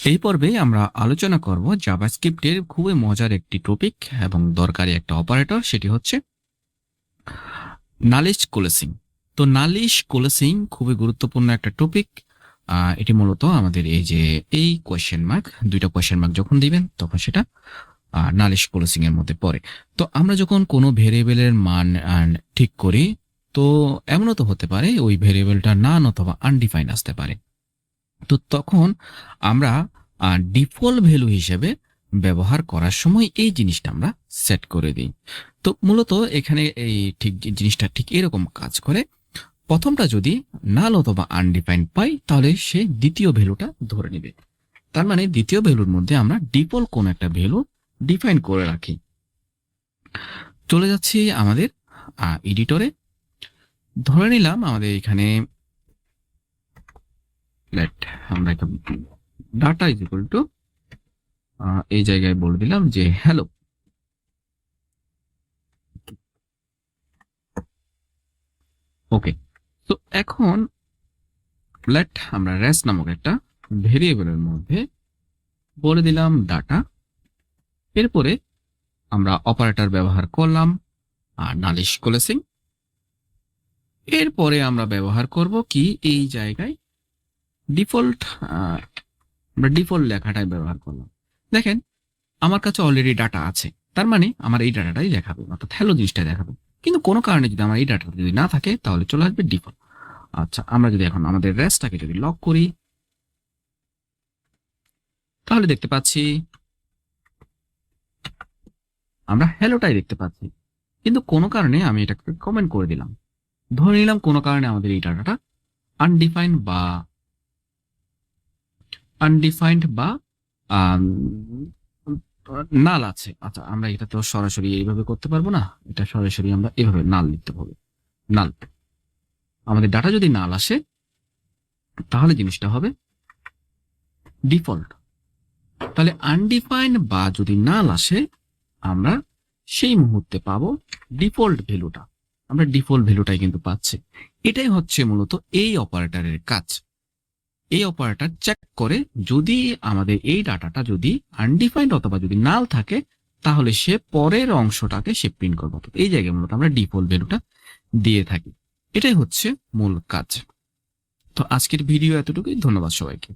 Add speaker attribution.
Speaker 1: এই পর্বে আমরা আলোচনা করব জাভাস্ক্রিপ্টের খুবই মজার একটি টপিক এবং দরকারি একটা অপারেটর সেটি হচ্ছে নালিশ কোলেসিং তো নালিশ কোলেসিং খুবই গুরুত্বপূর্ণ একটা টপিক এটি মূলত আমাদের এই যে, এই কোয়েশ্চেন মার্ক দুইটা কোয়েশ্চেন মার্ক যখন দিবেন, তখন সেটা নালিশ কোলেসিং এর মধ্যে পড়ে। তো আমরা যখন কোনো ভেরিয়েবলের মান ঠিক করি, তো এমনও তো হতে পারে, ওই ভেরিয়েবলটা নান অথবা আনডিফাইন আসতে পারে। তো তখন আমরা ডিফল্ট ভ্যালু হিসেবে ব্যবহার করার সময় এই জিনিসটা আমরা সেট করে দিই। তো মূলত এখানে এই ঠিক জিনিসটা ঠিক এরকম কাজ করে। প্রথমটা যদি নাল অথবা আনডিফাইন পাই, তাহলে সে দ্বিতীয় ভ্যালুটা ধরে নেবে। তার মানে দ্বিতীয় ভ্যালুর মধ্যে আমরা ডিফল্ট কোন একটা ভ্যালু ডিফাইন করে রাখি। চলে যাচ্ছি আমাদের এডিটরে ধরে নিলাম আমাদের এখানে আমরা একটা ডাটা ইজ ইকুয়াল টু এই জায়গায় বলে দিলাম যে হ্যালো ওকে তো এখন লেট আমরা রেস নামক একটা ভেরিয়েবলের মধ্যে বলে দিলাম ডাটা এরপরে আমরা অপারেটর ব্যবহার করলাম, আর নালিশ কলেসিং এরপরে আমরা ব্যবহার করব কি? এই জায়গায় ডিফল্ট আমরা ডিফল্ট লেখাটাই ব্যবহার করলাম। দেখেন, আমার কাছে অলরেডি ডাটা আছে। তার মানে আমার এই ডাটাটাই দেখাবে, অর্থাৎ হ্যালো জিনিসটা দেখাবে। কিন্তু কোনো কারণে যদি আমার এই ডাটাটা যদি না থাকে, তাহলে চলে আসবে ডিফল্ট আচ্ছা আমরা যদি এখন আমাদের রেসটাকে যদি লক করি, তাহলে দেখতে পাচ্ছি, আমরা হ্যালোটাই দেখতে পাচ্ছি। কিন্তু কোনো কারণে আমি এটাকে কমেন্ট করে দিলাম। ধরে নিলাম কোনো কারণে আমাদের এই ডাটাটা আনডিফাইন্ড বা আনডিফাইন্ড বা নাল আছে। আচ্ছা আমরা এটা তো সরাসরি এইভাবে করতে পারব না। এটা সরাসরি আমরা এভাবে নাল লিখতে হবে। নাল আমাদের ডাটা যদি নাল আসে, তাহলে জিনিসটা হবে ডিফল্ট তাহলে আনডিফাইন্ড বা যদি নাল আসে, আমরা সেই মুহূর্তে পাবো ডিফল্ট ভ্যালুটা আমরা ডিফল্ট ভ্যালুটাই কিন্তু পাচ্ছি। এটাই হচ্ছে মূলত এই অপারেটরের কাজ। এই অপারেটর চেক করে যদি আমাদের এই ডাটাটা যদি আনডিফাইন্ড অথবা যদি নাল থাকে, তাহলে সে পরের অংশটাকে সে প্রিন্ট করবে। অর্থাৎ এই জায়গায় মূলত আমরা ডিফল্ট ভ্যালুটা দিয়ে থাকি। এটাই হচ্ছে মূল কাজ। তো আজকের ভিডিও এতটুকুই। ধন্যবাদ সবাইকে।